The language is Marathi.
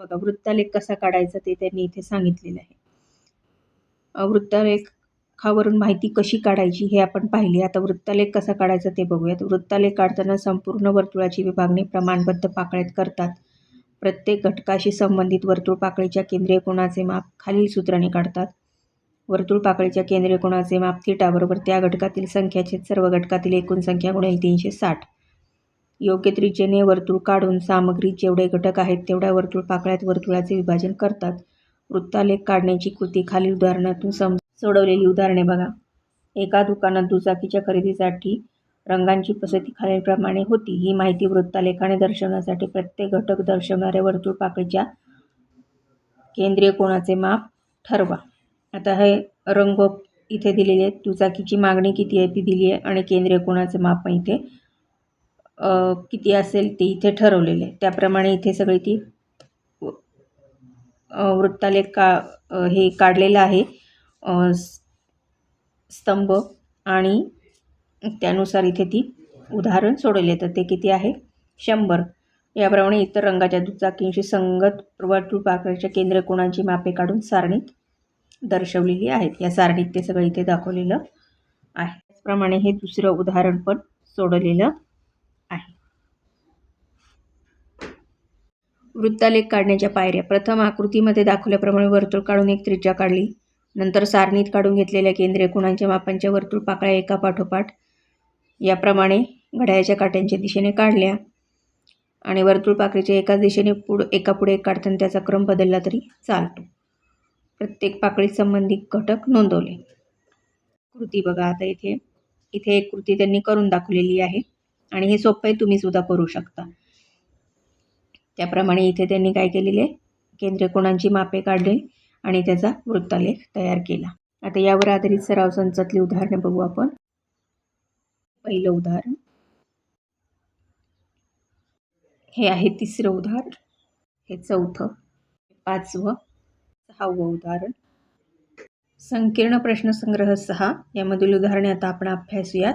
बघा वृत्तालेख कसा काढायचा ते त्यांनी इथे सांगितलेलं आहे. वृत्तालेखावरून माहिती कशी काढायची हे आपण पाहिले. आता वृत्तालेख कसा काढायचा ते बघूयात. वृत्तालेख काढताना संपूर्ण वर्तुळाची विभागणी प्रमाणबद्ध पाकळ्यात करतात. प्रत्येक घटकाशी संबंधित वर्तुळ पाकळीच्या केंद्रीय कोणाचे माप खालील सूत्राने काढतात. वर्तुळ पाकळीच्या केंद्रीय कोणाचे माप थिटा बरोबर त्या घटकातील संख्याचे सर्व घटकातील एकूण संख्या गुणेल तीनशे साठ. योग्य त्रिज्येने वर्तुळ काढून सामग्रीत जेवढे घटक आहेत तेवढ्या वर्तुळ पाकळ्यात वर्तुळाचे विभाजन करतात. वृत्तालेख काढण्याची कृती खालील उदाहरणातून सम सोडवलेली उदाहरणे बघा. एका दुकानात दुचाकीच्या खरेदीसाठी रंगांची पसंती खालीलप्रमाणे होती. ही माहिती वृत्तालेखाने दर्शवण्यासाठी प्रत्येक घटक दर्शवणाऱ्या वर्तुळ पाकळीच्या केंद्रीय कोणाचे माप ठरवा. आता हे रंग इथे दिलेले आहेत. दुचाकीची मागणी किती आहे ती दिली आहे आणि केंद्रीय कोणाचं माप इथे किती असेल ते इथे ठरवलेले आहे. त्याप्रमाणे इथे सगळी ती वृत्तालेख का हे काढलेलं आहे. स्तंभ आणि त्यानुसार इथे ती उदाहरण सोडवले. तर ते किती आहे? शंभर. याप्रमाणे इतर रंगाच्या दुचाकींशी संगत वर्तुळ पाकळीच्या केंद्र कोणाची मापे काढून सारणीत दर्शवलेली आहेत. या सारणीत ते सगळं इथे दाखवलेलं आहे. त्याचप्रमाणे हे दुसरं उदाहरण पण सोडवलेलं आहे वृत्तालेख काढण्याच्या पायऱ्या. प्रथम आकृतीमध्ये दाखवल्याप्रमाणे वर्तुळ काढून एक त्रिज्या काढली. नंतर सारणीत काढून घेतलेल्या केंद्रीय कोणांच्या मापांच्या वर्तुळ पाकळ्या एका पाठोपाठ याप्रमाणे घड्याळ्याच्या काट्यांच्या दिशेने काढल्या. आणि वर्तुळ पाकळीच्या एकाच दिशेने पुढ एका पुढे एक काढताना त्याचा क्रम बदलला तरी चालतो. प्रत्येक पाकळीत संबंधित घटक नोंदवले. कृती बघा आता इथे. इथे एक कृती त्यांनी करून दाखवलेली आहे. आणि हे सोपं आहे तुम्ही सुद्धा करू शकता. त्याप्रमाणे इथे त्यांनी काय केलेले? केंद्रीय कोणांची मापे काढली आणि त्याचा वृत्तालेख तयार केला. आता यावर आधारित सराव संचातली उदाहरणे बघू आपण. पहिलं उदाहरण. हे आहे तिसरं उदाहरण. हे चौथं. पाचवं. सहावं उदाहरण. संकीर्ण प्रश्नसंग्रह सहा. यामधील उदाहरणे आता आपण अभ्यासूयात.